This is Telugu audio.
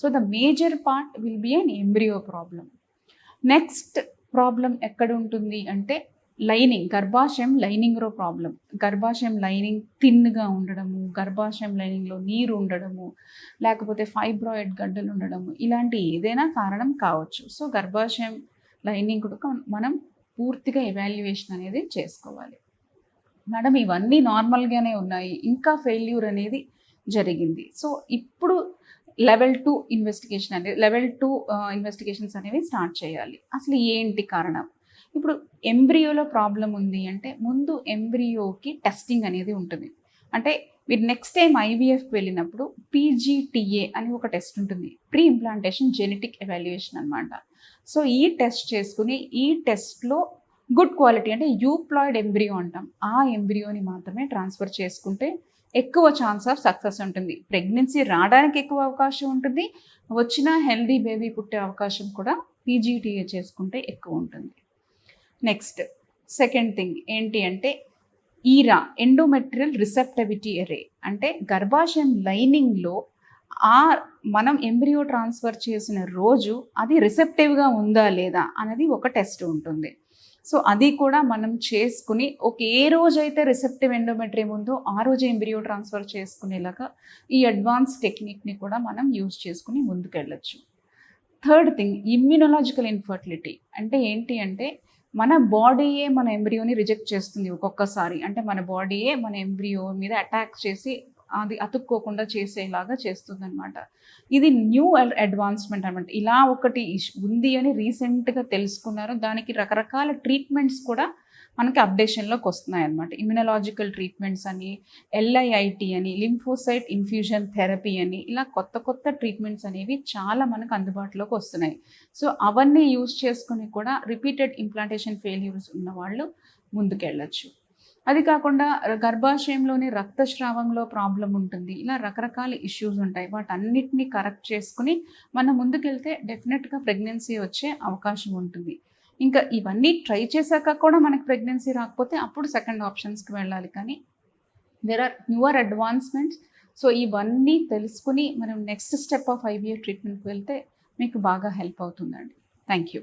So the major part will be an embryo problem next problem ఎక్కడ ఉంటుంది అంటే లైనింగ్ గర్భాశయం లైనింగ్లో ప్రాబ్లం గర్భాశయం లైనింగ్ థిన్గా ఉండడము గర్భాశయం లైనింగ్లో నీరు ఉండడము లేకపోతే ఫైబ్రాయిడ్ గడ్డలు ఉండడము ఇలాంటి ఏదైనా కారణం కావచ్చు. సో గర్భాశయం లైనింగ్ కూడా మనం పూర్తిగా ఎవాల్యుయేషన్ అనేది చేసుకోవాలి. మేడం ఇవన్నీ నార్మల్గానే ఉన్నాయి. ఇంకా ఫెయిల్యూర్ అనేది జరిగింది. సో ఇప్పుడు లెవెల్ టూ ఇన్వెస్టిగేషన్ అనేది లెవెల్ టూ ఇన్వెస్టిగేషన్స్ అనేవి స్టార్ట్ చేయాలి. అసలు ఏంటి కారణం? ఇప్పుడు ఎంబ్రియోలో ప్రాబ్లం ఉంది అంటే ముందు ఎంబ్రియోకి టెస్టింగ్ అనేది ఉంటుంది. అంటే మీరు నెక్స్ట్ టైం ఐవీఎఫ్కి వెళ్ళినప్పుడు పీజీటీఏ అని ఒక టెస్ట్ ఉంటుంది. ప్రీ ఇంప్లాంటేషన్ జెనెటిక్ ఎవాల్యుయేషన్ అనమాట సో ఈ టెస్ట్ చేసుకుని ఈ టెస్ట్లో గుడ్ క్వాలిటీ అంటే యూప్లాయిడ్ ఎంబ్రియో అంటాం. ఆ ఎంబ్రియోని మాత్రమే ట్రాన్స్ఫర్ చేసుకుంటే ఎక్కువ ఛాన్స్ ఆఫ్ సక్సెస్ ఉంటుంది. ప్రెగ్నెన్సీ రావడానికి ఎక్కువ అవకాశం ఉంటుంది. వచ్చిన హెల్దీ బేబీ పుట్టే అవకాశం కూడా పీజీటీఏ చేసుకుంటే ఎక్కువ ఉంటుంది. నెక్స్ట్ సెకండ్ థింగ్ ఏంటి అంటే ఈరా ఎండోమెట్రియల్ రిసెప్టివిటీ ఎరే అంటే గర్భాశయం లైనింగ్లో ఆ మనం ఎంబ్రియో ట్రాన్స్ఫర్ చేసిన రోజు అది రిసెప్టివ్గా ఉందా లేదా అనేది ఒక టెస్ట్ ఉంటుంది. సో అది కూడా మనం చేసుకుని ఒక ఏ రోజైతే రిసెప్టివ్ ఎండోమెట్రియం ఉందో ఆ రోజు ఎంబ్రియో ట్రాన్స్ఫర్ చేసుకునేలాగా ఈ అడ్వాన్స్ టెక్నిక్ని కూడా మనం యూజ్ చేసుకుని ముందుకెళ్ళచ్చు. థర్డ్ థింగ్ ఇమ్యూనలాజికల్ ఇన్ఫర్టిలిటీ అంటే ఏంటి అంటే మన బాడీయే మన ఎంబ్రియోని రిజెక్ట్ చేస్తుంది ఒక్కొక్కసారి. అంటే మన బాడీయే మన ఎంబ్రియో మీద అటాక్ చేసి అది అతుక్కోకుండా చేసేలాగా చేస్తుంది అనమాట ఇది న్యూ అడ్వాన్స్మెంట్ అనమాట ఇలా ఒకటి ఇష్- ఉంది అని రీసెంట్గా తెలుసుకున్నారు. దానికి రకరకాల ట్రీట్మెంట్స్ కూడా మనకి అప్డేషన్లోకి వస్తున్నాయి అనమాట ఇమ్యునలాజికల్ ట్రీట్మెంట్స్ అని ఎల్ఐఐటి అని లింఫోసైట్ ఇన్ఫ్యూజన్ థెరపీ అని ఇలా కొత్త కొత్త ట్రీట్మెంట్స్ అనేవి చాలా మనకు అందుబాటులోకి వస్తున్నాయి. సో అవన్నీ యూజ్ చేసుకుని కూడా రిపీటెడ్ ఇంప్లాంటేషన్ ఫెయిల్యూర్స్ ఉన్న వాళ్ళు ముందుకెళ్ళచ్చు. అది కాకుండా గర్భాశయంలోని రక్తస్రావంలో ప్రాబ్లం ఉంటుంది. ఇలా రకరకాల ఇష్యూస్ ఉంటాయి. వాటన్నిటిని కరెక్ట్ చేసుకుని మనం ముందుకెళ్తే డెఫినెట్గా ప్రెగ్నెన్సీ వచ్చే అవకాశం ఉంటుంది. ఇంకా ఇవన్నీ ట్రై చేశాక కూడా మనకి ప్రెగ్నెన్సీ రాకపోతే అప్పుడు సెకండ్ ఆప్షన్స్కి వెళ్ళాలి. కానీ there are newer advancements so ఇవన్నీ తెలుసుకుని మనం నెక్స్ట్ స్టెప్ ఆఫ్ ఐవీఎఫ్ ట్రీట్మెంట్కి వెళ్తే మీకు బాగా హెల్ప్ అవుతుందండి. Thank you